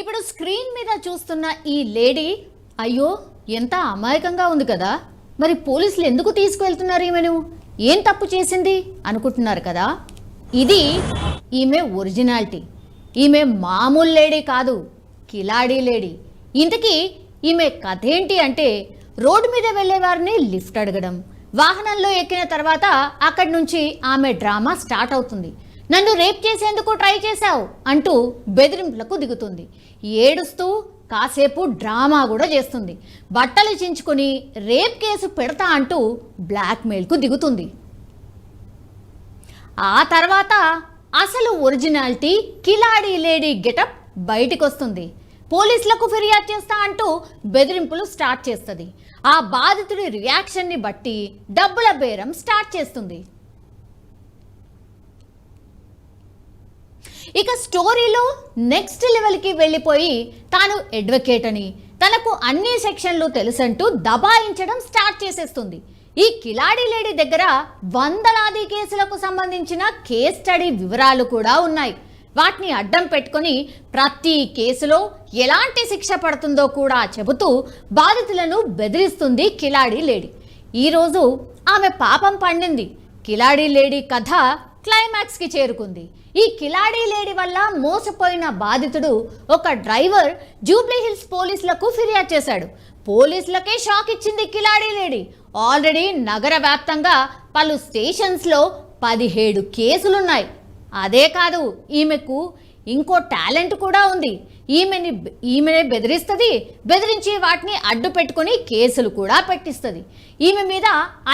ఇప్పుడు స్క్రీన్ మీద చూస్తున్న ఈ లేడీ అయ్యో ఎంత అమాయకంగా ఉంది కదా. మరి పోలీసులు ఎందుకు తీసుకువెళ్తున్నారు ఈమెను? ఏం తప్పు చేసింది? అనుకుంటున్నారు కదా. ఇది ఈమె ఒరిజినాలిటీ. ఈమె మామూలు లేడీ కాదు కిలాడీ లేడీ. ఇంతకీ ఈమె కథ ఏంటి అంటే రోడ్డు మీద వెళ్ళే వారిని లిఫ్ట్ అడగడం. వాహనంలో ఎక్కిన తర్వాత అక్కడి నుంచి ఆమె డ్రామా స్టార్ట్ అవుతుంది. నన్ను రేప్ చేసేందుకు ట్రై చేశావు అంటూ బెదిరింపులకు దిగుతుంది. ఏడుస్తూ కాసేపు డ్రామా కూడా చేస్తుంది. బట్టలు చించుకొని రేప్ కేసు పెడతా అంటూ బ్లాక్మెయిల్కు దిగుతుంది. ఆ తర్వాత అసలు ఒరిజినాలిటీ కిలాడీ లేడీ గెటప్ బయటికి వస్తుంది పోలీసులకు ఫిర్యాదు చేస్తా అంటూ బెదిరింపులు స్టార్ట్ చేస్తుంది. ఆ బాధితుడి రియాక్షన్ని బట్టి డబ్బుల బేరం స్టార్ట్ చేస్తుంది. ఇక స్టోరీలో నెక్స్ట్ లెవెల్కి వెళ్ళిపోయి తాను అడ్వకేట్ అని తనకు అన్ని సెక్షన్లు తెలుసంటూ దబాయించడం స్టార్ట్ చేసేస్తుంది. ఈ కిలాడి లేడీ దగ్గర వందలాది కేసులకు సంబంధించిన కేస్ స్టడీ వివరాలు కూడా ఉన్నాయి. వాటిని అడ్డం పెట్టుకొని ప్రతి కేసులో ఎలాంటి శిక్ష పడుతుందో కూడా చెబుతూ బాధితులను బెదిరిస్తుంది కిలాడి లేడీ. ఈరోజు ఆమె పాపం పండింది. కిలాడి లేడీ కథ క్లైమాక్స్కి చేరుకుంది. ఈ కిలాడీ లేడీ వల్ల మోసపోయిన బాధితుడు ఒక డ్రైవర్ జూబ్లీహిల్స్ పోలీసులకు ఫిర్యాదు చేశాడు. పోలీసులకే షాక్ ఇచ్చింది కిలాడీ లేడీ. ఆల్రెడీ నగర వ్యాప్తంగా పలు స్టేషన్స్లో పదిహేడు కేసులున్నాయి. అదే కాదు ఈమెకు ఇంకో టాలెంట్ కూడా ఉంది. ఈమెని ఈమెనే బెదిరిస్తుంది బెదిరించి వాటిని అడ్డు పెట్టుకుని కేసులు కూడా పెట్టిస్తుంది. ఈమె మీద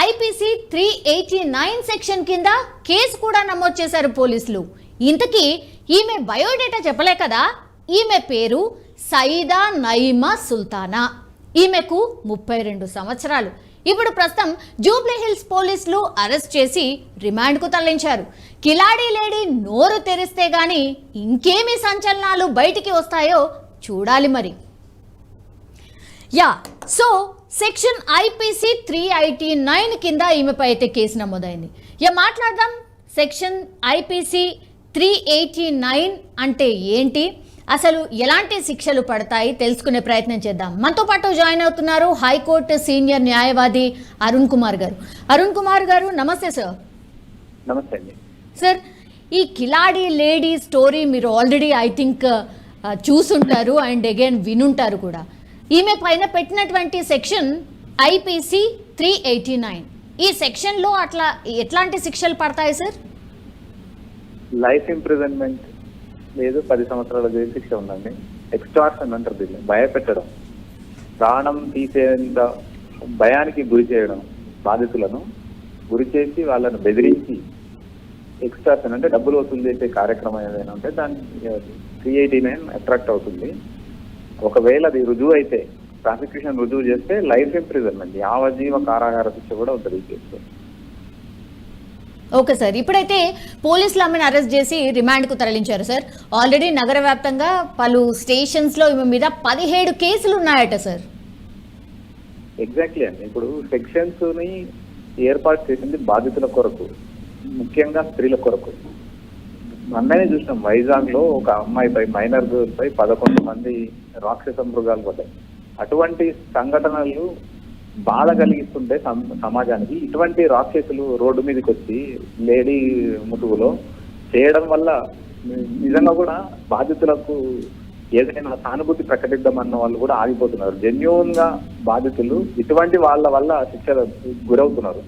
IPC three eighty nine section కింద కేసు కూడా నమోదు చేశారు పోలీసులు. ఇంతకీ ఈమె బయోడేటా చెప్పలే కదా? ఈమె పేరు సయిదా నయిమా సుల్తానా. ఈమెకు ముప్పై రెండు సంవత్సరాలు. ఇప్పుడు ప్రస్తుతం జూబ్లీ హిల్స్ పోలీసులు అరెస్ట్ చేసి రిమాండ్కు తరలించారు. కిలాడీ లేడీ నోరు తెరిస్తే గాని ఇంకేమి సంచలనాలు బయటికి వస్తాయో చూడాలి మరి. Yeah so section IPC three eighty nine కింద ఈమెపై అయితే కేసు నమోదైంది. యా మాట్లాడదాం. Section IPC three eighty nine అంటే ఏంటి? అసలు ఎలాంటి శిక్షలు పడతాయి? తెలుసుకునే ప్రయత్నం చేద్దాం. మనతో పాటు జాయిన్ అవుతున్నారు హైకోర్టు సీనియర్ న్యాయవాది అరుణ్ కుమార్ గారు. అరుణ్ కుమార్ గారు నమస్తే సార్. నమస్తే అండి. సార్ ఈ కిలాడి లేడీ స్టోరీ మీరు ఆల్రెడీ ఐ థింక్ చూసుంటారు అండ్ అగైన్ వినుంటారు కూడా. ఈమె పైన పెట్టినటువంటి section IPC three eighty nine. ఈ సెక్షన్లో అట్లా ఎట్లాంటి శిక్షలు పడతాయి సార్? లైఫ్ ఇంప్రిజన్మెంట్ లేదు పది సంవత్సరాల జైలు శిక్ష ఉందండి. ఎక్స్ట్రాక్షన్ అంటారు దీన్ని భయపెట్టడం. ప్రాణం తీసేంత భయానికి గురి చేయడం బాధితులను గురి చేసి వాళ్ళను బెదిరించి ఎక్స్ట్రాక్షన్ అంటే డబ్బులు వసూలు చేసే కార్యక్రమం ఏదైనా ఉంటే దాన్ని త్రీ ఎయిటీ నైన్ అట్రాక్ట్ అవుతుంది. ఒకవేళ అది రుజువు అయితే ప్రాసిక్యూషన్ రుజువు చేస్తే లైఫ్ ఇంప్రిజన్మెంట్ యావజీవ కారాగార శిక్ష కూడా ఉంటుంది ఈ కేసులో. Okay sir. ఇప్పుడైతే పోలీసులు ఆమెను అరెస్ట్ చేసి రిమాండ్కు తరలించారు సార్. ఆల్రెడీ నగర వ్యాప్తంగా పలు స్టేషన్స్లో ఈమె మీద పదిహేడు కేసులు ఉన్నాయట సార్. ఎగ్జాక్ట్లీ అండి. ఇప్పుడు సెక్షన్స్ని ఏర్పాటు చేసింది బాధితుల కొరకు ముఖ్యంగా స్త్రీల కొరకు. మొన్ననే చూసినాం వైజాగ్లో ఒక అమ్మాయిపై మైనర్ పై పదకొండు మంది రాక్షస మృగాలు పడ్డాయి. అటువంటి సంఘటనలు బాధ కలిగిస్తుంటే సమాజానికి. ఇటువంటి రాక్షసులు రోడ్డు మీదకి వచ్చి లేడీ ముసుగులో చేయడం వల్ల నిజంగా కూడా బాధితులకు ఏదైనా సానుభూతి ప్రకటిద్దామన్న వాళ్ళు కూడా ఆగిపోతున్నారు. జెన్యున్గా బాధితులు ఇటువంటి వాళ్ళ వల్ల శిక్ష గురవుతున్నారు.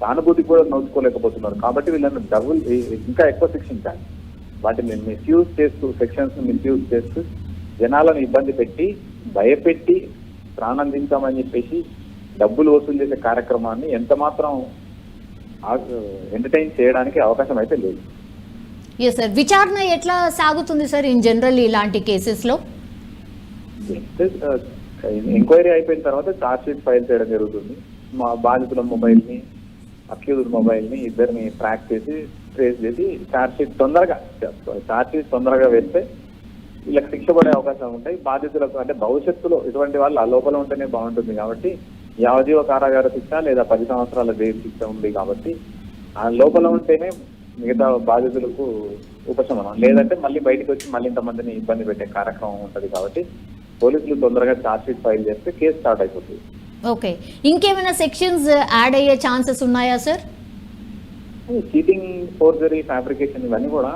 సానుభూతి కూడా నోచుకోలేకపోతున్నారు. కాబట్టి వీళ్ళని డబుల్ ఇంకా ఎక్కువ శిక్షించాలి. వాటిని మిస్యూజ్ చేస్తూ సెక్షన్స్ మిస్యూజ్ చేస్తూ జనాలను ఇబ్బంది పెట్టి భయపెట్టి ప్రాణందించామని చెప్పేసి డబ్బులు వసూలు చేసే కార్యక్రమాన్ని ఎంత మాత్రం ఎంటర్టైన్ చేయడానికి అవకాశం అయితే లేదు. ఎస్ సార్ విచారణ ఎట్లా సాగుతుంది సార్ ఇన్ జనరల్ ఇలాంటి కేసెస్లో? ఎంక్వైరీ అయిపోయిన తర్వాత చార్జ్ షీట్ ఫైల్ చేయడం జరుగుతుంది. మా బాధితుల మొబైల్ని అక్యూజ్డ్ మొబైల్ని ఇద్దరిని ట్రాక్ చేసి ట్రేస్ చేసి చార్జ్ షీట్ తొందరగా చార్జ్ షీట్ తొందరగా వేస్తే వీళ్ళకి శిక్ష పడే అవకాశం ఉంటాయి. బాధితులకు అంటే భవిష్యత్తులో ఇటువంటి వాళ్ళు ఆ లోపల ఉంటేనే బాగుంటుంది కాబట్టి యావజీవ కారాగార శిక్ష లేదా పది సంవత్సరాల జైలు శిక్ష ఉంది కాబట్టి ఆ లోపల ఉంటేనే మిగతా బాధితులకు ఉపశమనం. లేదంటే మళ్ళీ బయటకు వచ్చి మళ్ళీ ఇంతమందిని ఇబ్బంది పెట్టే కార్యక్రమం ఉంటది కాబట్టి పోలీసులు తొందరగా షీట్ ఫైల్ చేస్తే కేసు స్టార్ట్ అయిపోతుంది. ఓకే. ఇంకేమైనా సెక్షన్స్ యాడ్ అయ్యే ఛాన్సెస్ ఉన్నాయా సార్? చీటింగ్ ఫోర్జరీ ఫ్యాబ్రికేషన్ ఇవన్నీ కూడా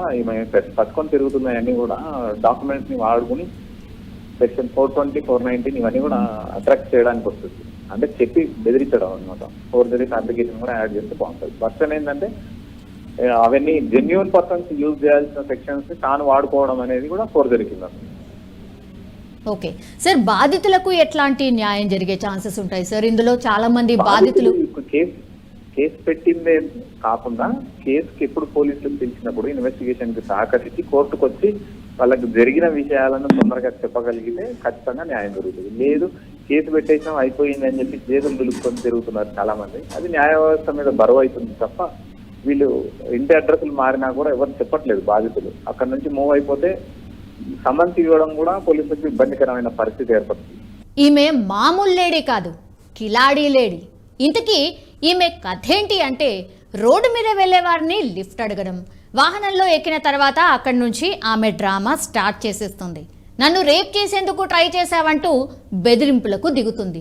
పట్టుకొని తిరుగుతున్నాయి అన్ని కూడా డాక్యుమెంట్స్ని వాడుకుని section four twenty four nineteen ఇవన్నీ కూడా అట్రాక్ట్ చేయడానికి వస్తుంది. అంటే చెప్పి బెదిరించడం అనమాట ఫోర్జరీ ఫ్యాబ్రికేషన్ కూడా యాడ్ చేస్తే బాగుంటుంది. పర్సన్ ఏంటంటే అవన్నీ జెన్యున్ పర్సన్స్ యూజ్ చేయాల్సిన సెక్షన్స్ తాను వాడుకోవడం అనేది కూడా ఫోర్జరీ కింద. వస్తుంది. ఓకే సార్ బాధితులకు ఎట్లాంటి న్యాయం జరిగే ఛాన్సెస్ ఉంటాయి? సార్ ఇందులో చాలా మంది బాధితులు కేసు కేసు పెట్టిందే కాకుండా కేసుకి ఎప్పుడు పోలీసులకు తెలిసినప్పుడు ఇన్వెస్టిగేషన్కి సహకరించి కోర్టుకు వచ్చి వాళ్ళకి జరిగిన విషయాలను తొందరగా చెప్పగలిగితే ఖచ్చితంగా న్యాయం జరుగుతుంది. లేదు కేసు పెట్టేసాం అయిపోయింది అని చెప్పి జీతం దులుపుకొని తిరుగుతున్నారు చాలా మంది అది న్యాయ వ్యవస్థ మీద బరువు అవుతుంది తప్ప వీళ్ళు ఇంటి అడ్రస్లు మారినా కూడా ఎవరు చెప్పట్లేదు బాధితులు. అక్కడ నుంచి మూవ్ అయిపోతే సమన్స్ ఇవ్వడం కూడా పోలీసులకు ఇబ్బందికరమైన పరిస్థితి ఏర్పడుతుంది. ఈమె మామూలు లేడీ కాదు కిలాడీ లేడీ. ఇంతకీ ఈమె కథేంటి అంటే రోడ్డు మీద వెళ్ళేవారిని లిఫ్ట్ అడగడం. వాహనంలో ఎక్కిన తర్వాత అక్కడి నుంచి ఆమె డ్రామా స్టార్ట్ చేసేస్తుంది. నన్ను రేప్ చేసేందుకు ట్రై చేశావంటూ బెదిరింపులకు దిగుతుంది.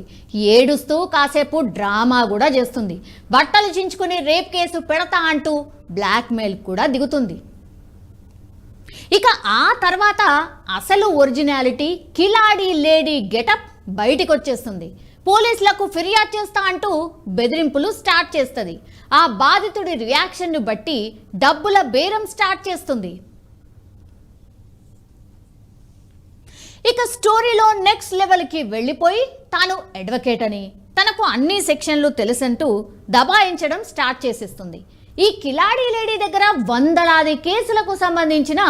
ఏడుస్తూ కాసేపు డ్రామా కూడా చేస్తుంది. బట్టలు చించుకుని రేప్ కేసు పెడతా అంటూ బ్లాక్మెయిల్ కూడా దిగుతుంది. ఇక ఆ తర్వాత అసలు ఒరిజినాలిటీ కిలాడి లేడీ గెటప్ బయటికి వచ్చేస్తుంది పోలీసులకు ఫిర్యాదు చేస్తా అంటూ బెదిరింపులు స్టార్ట్ చేస్తుంది. ఆ బాధితుడి రియాక్షన్ను బట్టి డబ్బుల బేరం స్టార్ట్ చేస్తుంది. ఇక స్టోరీలో నెక్స్ట్ లెవెల్కి వెళ్ళిపోయి తాను అడ్వకేట్ అని తనకు అన్ని సెక్షన్లు తెలుసంటూ దబాయించడం స్టార్ట్ చేసేస్తుంది. ఈ కిలాడీ లేడీ దగ్గర వందలాది కేసులకు సంబంధించిన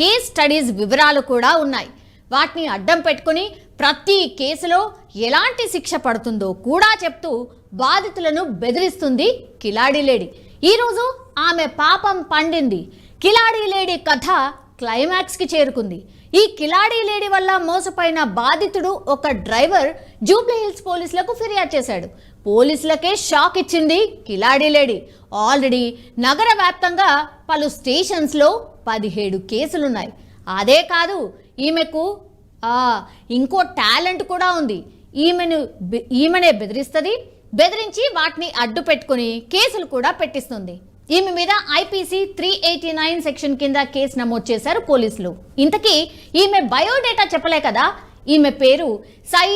కేస్ స్టడీస్ వివరాలు కూడా ఉన్నాయి. వాటిని అడ్డం పెట్టుకుని ప్రతి కేసులో ఎలాంటి శిక్ష పడుతుందో కూడా చెప్తూ బాధితులను బెదిరిస్తుంది కిలాడీ లేడీ. ఈరోజు ఆమె పాపం పండింది. కిలాడీ లేడీ కథ క్లైమాక్స్కి చేరుకుంది. ఈ కిలాడీ లేడీ వల్ల మోసపోయిన బాధితుడు ఒక డ్రైవర్ జూబ్లీ హిల్స్ పోలీసులకు ఫిర్యాదు చేశాడు. పోలీసులకే షాక్ ఇచ్చింది కిలాడీ లేడీ. ఆల్రెడీ నగర వ్యాప్తంగా పలు స్టేషన్స్లో పదిహేడు కేసులున్నాయి. అదే కాదు ఈమెకు ఇంకో టాలెంట్ కూడా ఉంది. ఈమెను బె- ఈమెనే బెదిరిస్తుంది బెదిరించి వాటిని అడ్డు పెట్టుకుని కేసులు కూడా పెట్టిస్తుంది. ఈమె మీద IPC three eighty nine section కింద కేసు నమోదు చేశారు పోలీసులు. ఇంతకీ ఈమె బయోడేటా చెప్పలే కదా? ఈమె పేరు సై